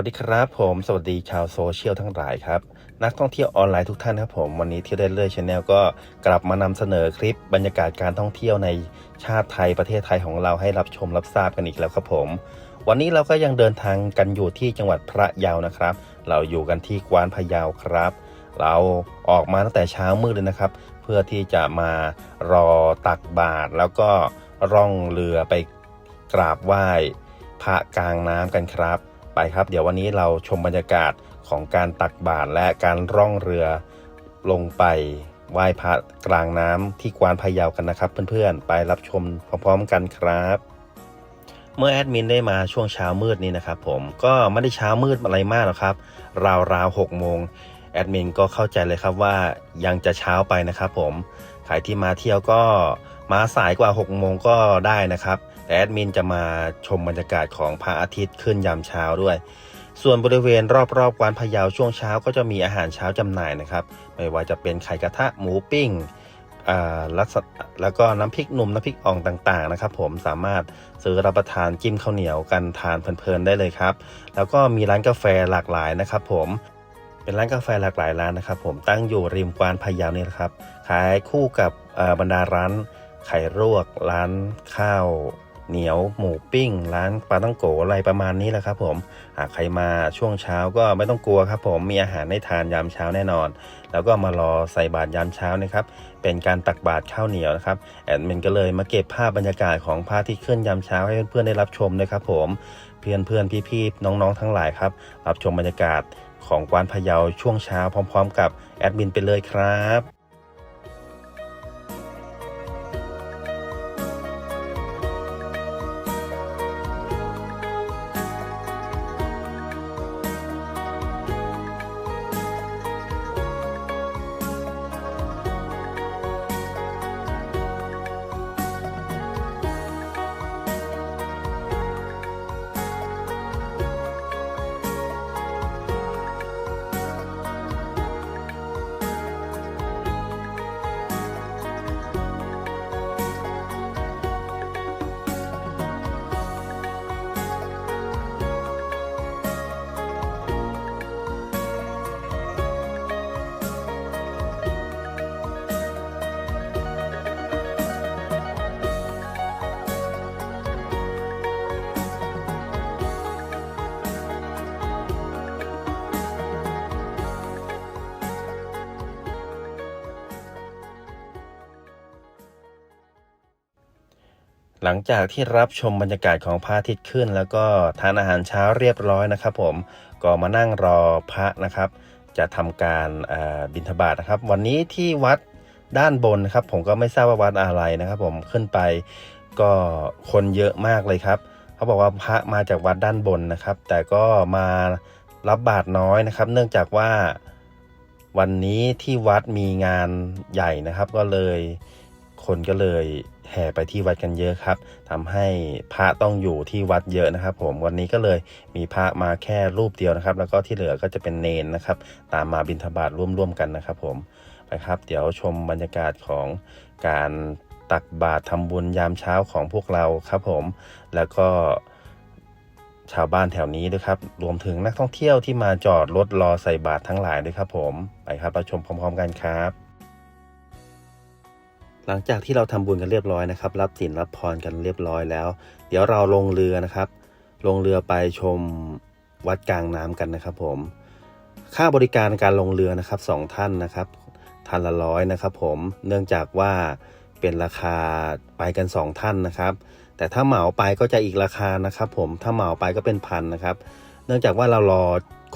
สวัสดีครับผมสวัสดีชาวโซเชียลทั้งหลายครับ นักท่องเที่ยวออนไลน์ทุกท่านครับผมวันนี้เที่ยวได้เรื่อยชาแนลก็กลับมานำเสนอคลิปบรรยากาศการท่องเที่ยวในชาติไทยประเทศไทยของเราให้รับชมรับทราบกันอีกแล้วครับผม วันนี้เราก็ยังเดินทางกันอยู่ที่จังหวัดพระเยานะครับ เราอยู่กันที่กวานพะเยาครับ เราออกมาตั้งแต่เช้ามืดเลยนะครับ เพื่อที่จะมารอตักบาตรแล้วก็ร่องเรือไปกราบไหว้พระกลางน้ำกันครับ ไปครับ เดี๋ยววันนี้เราชมบรรยากาศของการตักบาตรและการร่องเรือลงไปไหว้พระกลางน้ำที่กวานพะเยากันนะครับ เพื่อนๆ ไปรับชมพร้อมๆกันครับ เมื่อแอดมินได้มาช่วงเช้ามืดนี้นะครับผมก็ไม่ได้เช้ามืดอะไรมากหรอกครับ ราวๆหกโมงแอดมินก็เข้าใจเลยครับว่ายังจะเช้าไปนะครับผมใครที่มาเที่ยวก็มาสายกว่า6โมงก็ได้นะครับ แอดมินจะมาชมบรรยากาศของพระอาทิตย์ขึ้นยามเช้าด้วย ส่วนบริเวณรอบๆกวานพะเยาช่วงเช้าก็จะมีอาหารเช้าจำหน่ายนะครับ ไม่ว่าจะเป็นไข่กระทะหมูปิ้งอ่าแล้วก็น้ำพริกหนุ่มน้ำพริกอ่องต่างๆนะครับ ผมสามารถซื้อรับประทานจิ้มข้าวเหนียวกันทานเพลินๆได้เลยครับ แล้วก็มีร้านกาแฟหลากหลายนะครับ ผมเป็นร้านกาแฟหลากหลายร้านนะครับ ผมตั้งอยู่ริมกวานพะเยานี่นะครับขายคู่กับบรรดาร้านไข่ลวกร้านข้าว เหนียวหมูปิ้ง ร้านปลาต้องโกอะไรประมาณนี้แหละครับผมหากใครมาช่วงเช้าก็ไม่ต้องกลัวครับผมมีอาหารให้ทานยามเช้าแน่นอน แล้วก็มารอใส่บาตรยามเช้านะครับเป็นการตักบาตรข้าวเหนียวนะครับแอดมินก็เลยมาเก็บภาพบรรยากาศของพระที่ขึ้นยามเช้าให้เพื่อนๆได้รับชมนะครับผมเพื่อนเพื่อนๆพี่ๆน้องๆทั้งหลายครับรับชมบรรยากาศของกวานพะเยาช่วงเช้าพร้อม ๆ กับแอดมินไปเลยครับ หลังจากที่รับชมบรรยากาศของพระอาทิตย์ขึ้น แล้วก็ทานอาหารเช้าเรียบร้อยนะครับ ผมก็มานั่งรอพระนะครับ จะทำการบิณฑบาตนะครับ วันนี้ที่วัดด้านบนครับ ผมก็ไม่ทราบว่าวัดอะไรนะครับ ผมขึ้นไปก็คนเยอะมากเลยครับ เขาบอกว่าพระมาจากวัดด้านบนนะครับ แต่ก็มารับบาตรน้อยนะครับ เนื่องจากว่าวันนี้ที่วัดมีงานใหญ่นะครับ ก็เลยคนก็เลย แห่ไปที่วัดกันเยอะครับทำให้พระต้องอยู่ที่วัดเยอะนะครับ ผมวันนี้ก็เลยมีพระมาแค่รูปเดียวนะครับ แล้วก็ที่เหลือก็จะเป็นเนนนะครับ ตามมาบิณฑบาตร่วมๆกันนะครับ ผมไปครับ เดี๋ยวชมบรรยากาศของการตักบาตรทำบุญยามเช้าของพวกเราครับผม แล้วก็ชาวบ้านแถวนี้ด้วยครับ รวมถึงนักท่องเที่ยวที่มาจอดรถรอใส่บาตรทั้งหลายด้วยครับผม ไปครับ เราชมพร้อมๆกันครับ หลังจากที่เราทำบุญกันเรียบร้อยนะครับ รับสินรับพรกันเรียบร้อยแล้ว เดี๋ยวเราลงเรือนะครับ ลงเรือไปชมวัดกลางน้ำกันนะครับ ผม ค่าบริการการลงเรือนะครับสองท่านนะครับท่านละร้อยนะครับ ผมเนื่องจากว่าเป็นราคาไปกันสองท่านนะครับ แต่ถ้าเหมาไปก็จะอีกราคานะครับ ผมถ้าเหมาไปก็เป็นพันนะครับ เนื่องจากว่าเรารอ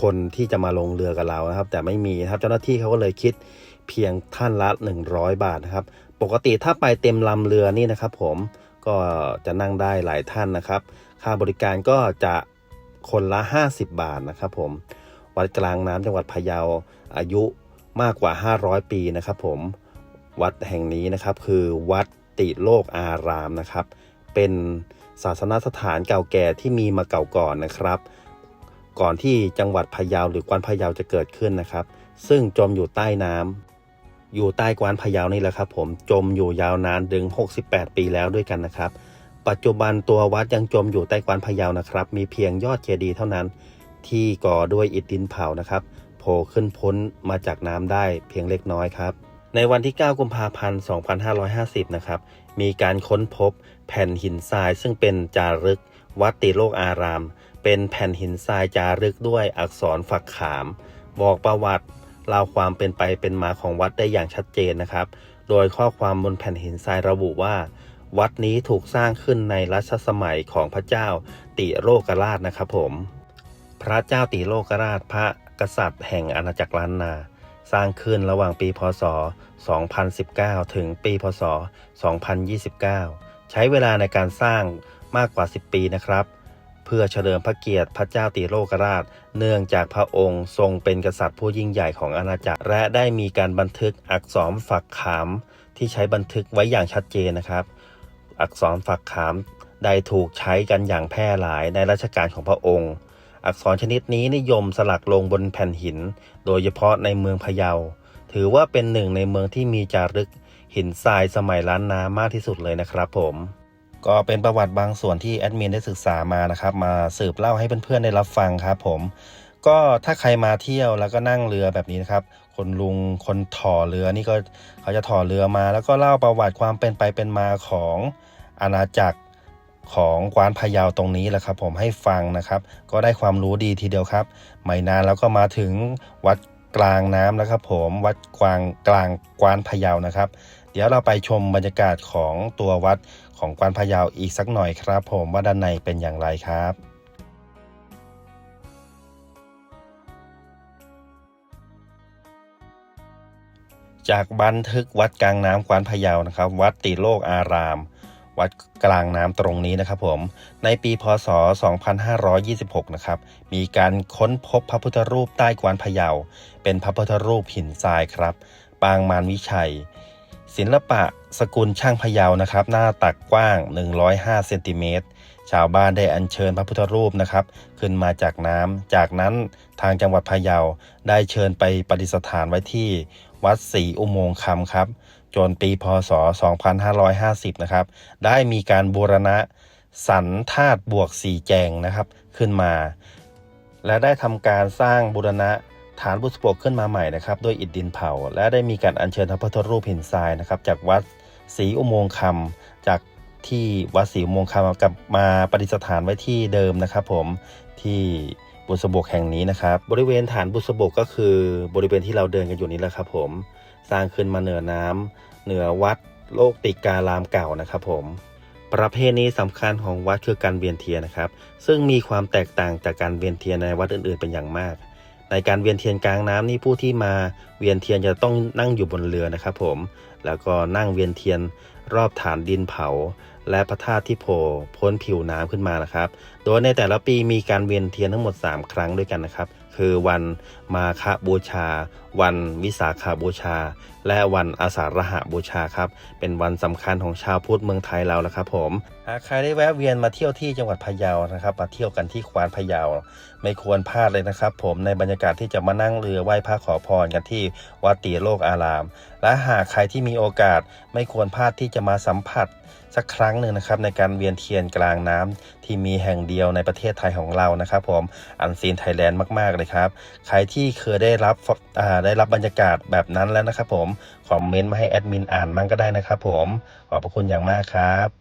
คนที่จะมาลงเรือกับเรานะครับ แต่ไม่มีครับเจ้าหน้าที่เขาก็เลยคิดเพียงท่านละ 100 บาทนะครับ ปกติถ้าไปเต็มลำเรือนี่นะครับผมก็จะนั่งได้หลายท่านนะครับ ค่าบริการก็จะคนละ 50 บาทนะครับผม วัดกลางน้ำจังหวัดพะเยาอายุมากกว่า 500 ปีนะครับผมวัดแห่งนี้นะครับคือวัดติโลกอารามนะครับ เป็นศาสนสถานเก่าแก่ที่มีมาเก่าก่อนนะครับ ก่อนที่จังหวัดพะเยาหรือกวนพะเยาจะเกิดขึ้นนะครับ ซึ่งจมอยู่ใต้น้ำ อยู่ใต้กวานพะเยานี่แหละครับ ผมจมอยู่ยาวนานถึง 68 ปีแล้วด้วยกันนะครับ ปัจจุบันตัววัดยังจมอยู่ใต้กวานพะเยานะครับ มีเพียงยอดเจดีย์เท่านั้น ที่ก่อด้วยอิฐดินเผานะครับโผล่ขึ้นพ้นมาจากน้ำได้เพียงเล็กน้อยครับ ในวันที่ 9 กุมภาพันธ์ 2550 นะครับ มีการค้นพบแผ่นหินทรายซึ่งเป็นจารึก วัดติโลกอาราม เป็นแผ่นหินทรายจารึกด้วยอักษรฝักขาม บอกประวัติ เล่าความเป็นไปเป็นมาของวัดได้อย่างชัดเจนนะครับ โดยข้อความบนแผ่นหินทรายระบุว่า วัดนี้ถูกสร้างขึ้นในรัชสมัยของพระเจ้าติโลกราชนะครับผม พระเจ้าติโลกราชพระกษัตริย์แห่งอาณาจักรล้านนา สร้างขึ้นระหว่างปีพศ 2019 ถึงปีพศ 2029 ใช้เวลาในการสร้างมากกว่า 10 ปีนะครับ พื่อเฉลิมพระเกียรติพระเจ้าติโลกราช เนื่องจากพระองค์ทรงเป็นกษัตริย์ผู้ยิ่งใหญ่ของอาณาจักร และได้มีการบันทึกอักษรฝักขามที่ใช้บันทึกไว้อย่างชัดเจนนะครับ อักษรฝักขามได้ถูกใช้กันอย่างแพร่หลายในรัชกาลของพระองค์ อักษรชนิดนี้นิยมสลักลงบนแผ่นหิน โดยเฉพาะในเมืองพะเยา ถือว่าเป็นหนึ่งในเมืองที่มีจารึกหินทรายสมัยล้านนามากที่สุดเลยนะครับผม ก็เป็นประวัติบางส่วนที่แอดมินได้ศึกษามานะครับ มาสืบเล่าให้เพื่อนๆได้รับฟังครับผมก็ถ้าใครมาเที่ยวแล้วก็นั่งเรือแบบนี้นะครับ คนลุงคนถ่อเรือนี่ก็เขาจะถ่อเรือมา แล้วก็เล่าประวัติความเป็นไปเป็นมาของอาณาจักรของกวานพะเยาตรงนี้แหละครับ ผมให้ฟังนะครับ ก็ได้ความรู้ดีทีเดียวครับ ไม่นานแล้วก็มาถึงวัดกลางน้ำแล้วครับ ผมวัดกวางกลางกวานพะเยานะครับ เดี๋ยวเราไปชมบรรยากาศของตัววัดของกวานพะเยาอีกสักหน่อยครับผมว่าด้านในเป็นอย่างไรครับจากบันทึกวัดกลางน้ำกวานพะเยานะครับ วัดติโลกอาราม วัดกลางน้ำตรงนี้นะครับผม ในปีพศ 2526 นะครับ มีการค้นพบพระพุทธรูปใต้กวานพะเยา เป็นพระพุทธรูปหินทรายครับ ปางมารวิชัย ศิลปะสกุลช่างพะเยานะครับ หน้าตักกว้าง 105เซนติเมตรชาวบ้านได้อัญเชิญพระพุทธรูปนะครับ ขึ้นมาจากน้ำจากนั้นทางจังหวัดพะเยาได้เชิญไปประดิษฐานไว้ที่วัดศรีอุโมงค์คำครับ จนปีพศ 2550 นะครับ ได้มีการบูรณะสันธาตุบวกสีแจงนะครับขึ้นมา และได้ทำการสร้างบูรณะ ฐานบุษบกขึ้นมาใหม่นะครับด้วยอิฐดินเผา และได้มีการอัญเชิญพระพุทธรูปหินทรายนะครับ จากวัดศรีอุโมงค์คำจากที่วัดศรีอุโมงค์คำกลับมาประดิษฐานไว้ที่เดิมนะครับ ผมที่บุษบกแห่งนี้นะครับ บริเวณฐานบุษบกก็คือบริเวณที่เราเดินกันอยู่นี้แหละครับ ผมสร้างขึ้นมาเหนือน้ำเหนือวัดโลกติการามเก่านะครับผมประเพณีสำคัญของวัดคือการเวียนเทียนนะครับ ซึ่งมีความแตกต่างจากการเวียนเทียนในวัดอื่นๆเป็นอย่างมาก ในการเวียนเทียนกลางน้ำนี่ผู้ที่มาเวียนเทียนจะต้องนั่งอยู่บนเรือนะครับผมแล้วก็นั่งเวียนเทียนรอบฐานดินเผา และพระธาตุที่โผล่พ้นผิวน้ำขึ้นมานะครับ โดยในแต่ละปีมีการเวียนเทียนทั้งหมด 3 ครั้งด้วยกันนะครับ คือวันมาฆบูชา วันวิสาขาบูชา และวันอาสาฬหบูชาครับเป็นวันสำคัญของชาวพุทธเมืองไทยเราแล้วครับผม หากใครได้แวะเวียนมาเที่ยวที่จังหวัดพะเยานะครับ มาเที่ยวกันที่ควานพะเยา ไม่ควรพลาดเลยนะครับ ผมในบรรยากาศที่จะมานั่งเรือไหว้พระขอพรกันที่วัดตีโลกอาราม และหากใครที่มีโอกาสไม่ควรพลาดที่จะมาสัมผัสสักครั้งหนึ่งนะครับในการเวียนเทียนกลางน้ำที่มีแห่งเดียวในประเทศไทยของเรานะครับผมอันซีนไทยแลนด์มากๆเลยครับ ใครที่เคยได้รับได้รับบรรยากาศแบบนั้นแล้วนะครับผมคอมเมนต์มาให้แอดมินอ่านมั่งก็ได้นะครับผมขอบพระคุณอย่างมากครับ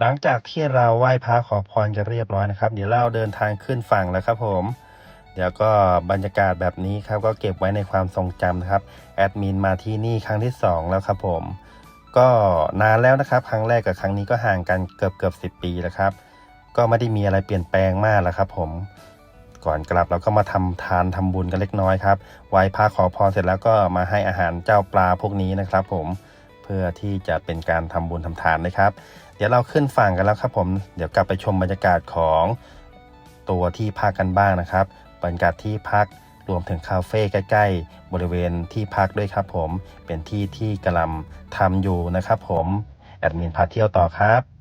หลังจากที่เราไหว้พระขอพรกันเรียบร้อยนะครับ เดี๋ยวเราเดินทางขึ้นฝั่งแล้วครับผม เดี๋ยวก็บรรยากาศแบบนี้ครับก็เก็บไว้ในความทรงจำนะครับแอดมินมาที่นี่ครั้งที่ 2 แล้วครับผม ก็นานแล้วนะครับ ครั้งแรกกับครั้งนี้ก็ห่างกันเกือบเกือบสิปีแล้วครับ ก็ไม่ได้มีอะไรเปลี่ยนแปลงมากแล้วครับ ผมก่อนกลับเราก็มาทำทานทำบุญกันเล็กน้อยครับไหว้พระขอพรเสร็จแล้วก็มาให้อาหารเจ้าปลาพวกนี้นะครับ ผมเพื่อที่จะเป็นการทำบุญทำทานนะครับ เดี๋ยวเราขึ้นฝั่งกันแล้วครับผม เดี๋ยวกลับไปชมบรรยากาศของตัวที่พักกันบ้างนะครับ บรรยากาศที่พักรวมถึงคาเฟ่ใกล้ ๆ บริเวณที่พักด้วยครับผม เป็นที่ที่กำลังทำอยู่นะครับผม แอดมินพาเที่ยวต่อครับ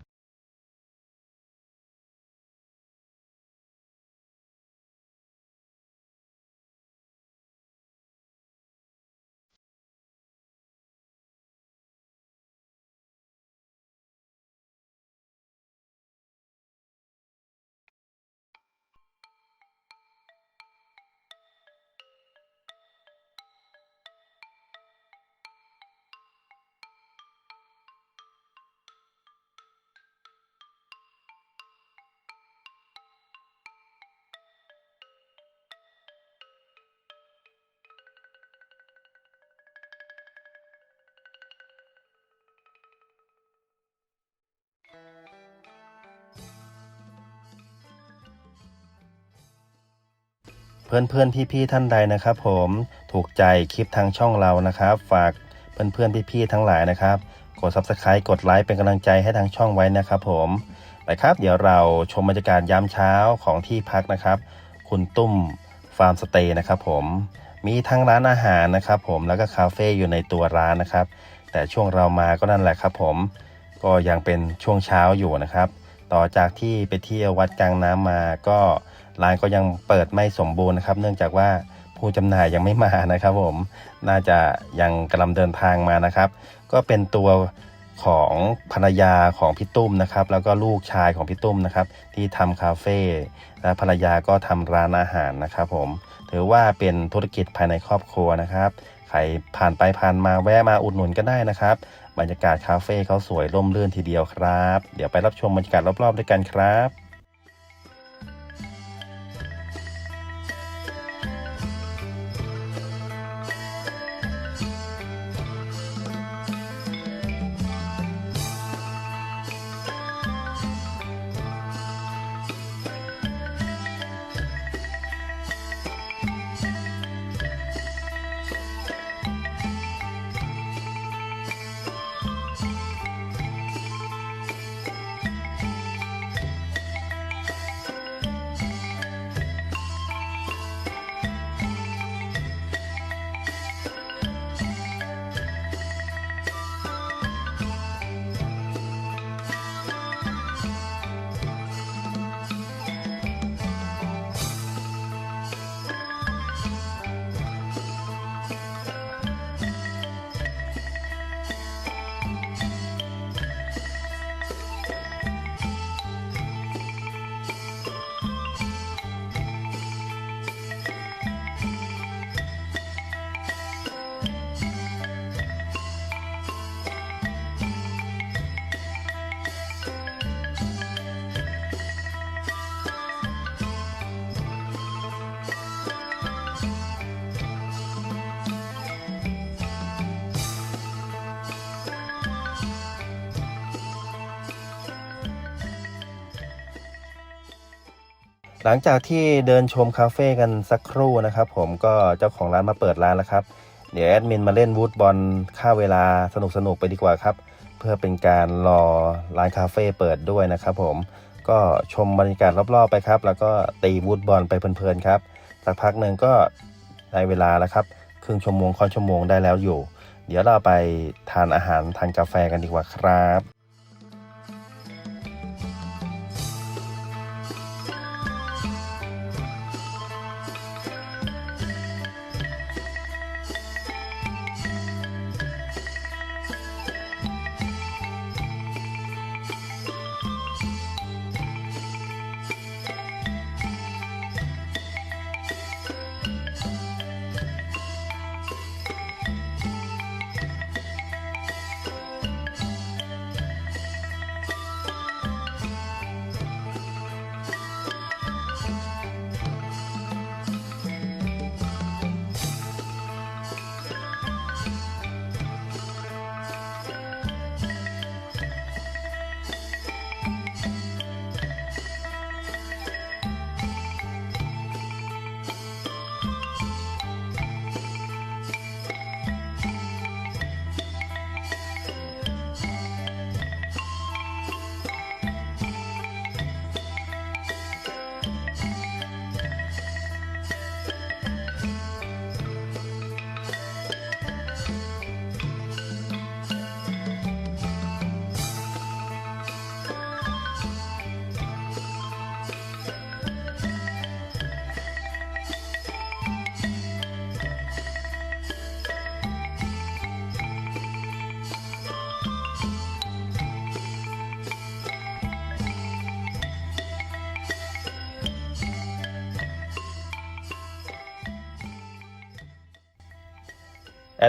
เพื่อนเพื่อนพี่พี่ๆท่านใดนะครับผมถูกใจคลิปทางช่องเรานะครับ ฝากเพื่อนเพื่อนพี่พี่ๆทั้งหลายนะครับ กด subscribe กดไลค์เป็นกำลังใจให้ทางช่องไว้นะครับผมไปครับ เดี๋ยวเราชมบรรยากาศยามเช้าของที่พักนะครับ คุณตุ้มฟาร์มสเตย์นะครับผมมีทั้งร้านอาหารนะครับผมแล้วก็คาเฟ่อยู่ในตัวร้านนะครับ แต่ช่วงเรามาก็นั่นแหละครับ ผมก็ยังเป็นช่วงเช้าอยู่นะครับ ต่อจากที่ไปเที่ยววัดกลางน้ำมาก็ ร้านก็ยังเปิดไม่สมบูรณ์นะครับ เนื่องจากว่าผู้จำหน่ายยังไม่มานะครับผม น่าจะยังกำลังเดินทางมานะครับ ก็เป็นตัวของภรรยาของพี่ตุ้มนะครับ แล้วก็ลูกชายของพี่ตุ้มนะครับ ที่ทำคาเฟ่และภรรยาก็ทำร้านอาหารนะครับผมถือว่าเป็นธุรกิจภายในครอบครัวนะครับใครผ่านไปผ่านมาแวะมาอุดหนุนก็ได้นะครับ บรรยากาศคาเฟ่เขาสวยร่มรื่นทีเดียวครับ เดี๋ยวไปรับชมบรรยากาศรอบๆด้วยกันครับ หลังจากที่เดินชมคาเฟ่กันสักครู่นะครับผมก็เจ้าของร้านมาเปิดร้านแล้วครับ เดี๋ยวแอดมินมาเล่นวูดบอลค่าเวลาสนุกสนุกไปดีกว่าครับ เพื่อเป็นการรอร้านคาเฟ่เปิดด้วยนะครับผมก็ชมบรรยากาศรอบๆไปครับ แล้วก็ตีวูดบอลไปเพลินๆครับ สักพักหนึ่งก็ได้เวลาแล้วครับครึ่งชั่วโมงค่อนชั่วโมงได้แล้วอยู่ เดี๋ยวเราไปทานอาหารทานกาแฟกันดีกว่าครับ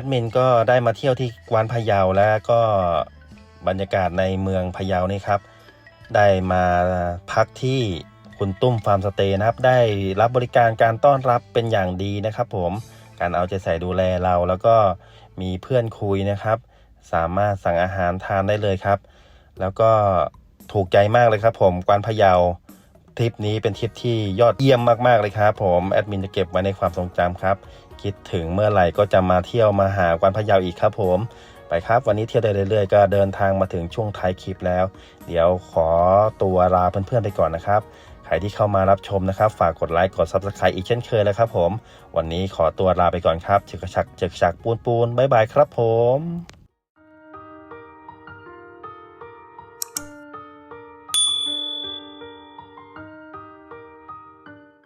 ดมินก็ได้มาเที่ยวที่กวานพะเยาแล้วก็บรรยากาศในเมืองพะเยานี่ครับ ได้มาพักที่คุณตุ้มฟาร์มสเตย์นะครับ ได้รับบริการการต้อนรับเป็นอย่างดีนะครับผมการเอาใจใส่ดูแลเราแล้วก็มีเพื่อนคุยนะครับ สามารถสั่งอาหารทานได้เลยครับ แล้วก็ถูกใจมากเลยครับผมกวานพะเยาทริปนี้เป็นทริปที่ยอดเยี่ยมมากๆเลยครับผมแอดมินจะเก็บไว้ในความทรงจำครับ คิดถึงเมื่อไหร่ก็จะมาเที่ยวมาหากวนพะเยาอีกครับผม ไปครับวันนี้เที่ยวได้เรื่อยๆ ก็เดินทางมาถึงช่วงท้ายคลิปแล้ว เดี๋ยวขอตัวลาเพื่อนๆไปก่อนนะครับใครที่เข้ามารับชมนะครับ ฝากกดไลค์กด Subscribe อีกเช่นเคยแล้วครับผม วันนี้ขอตัวลาไปก่อนครับเจกชักเจกชักปูนปูนบายบายครับผม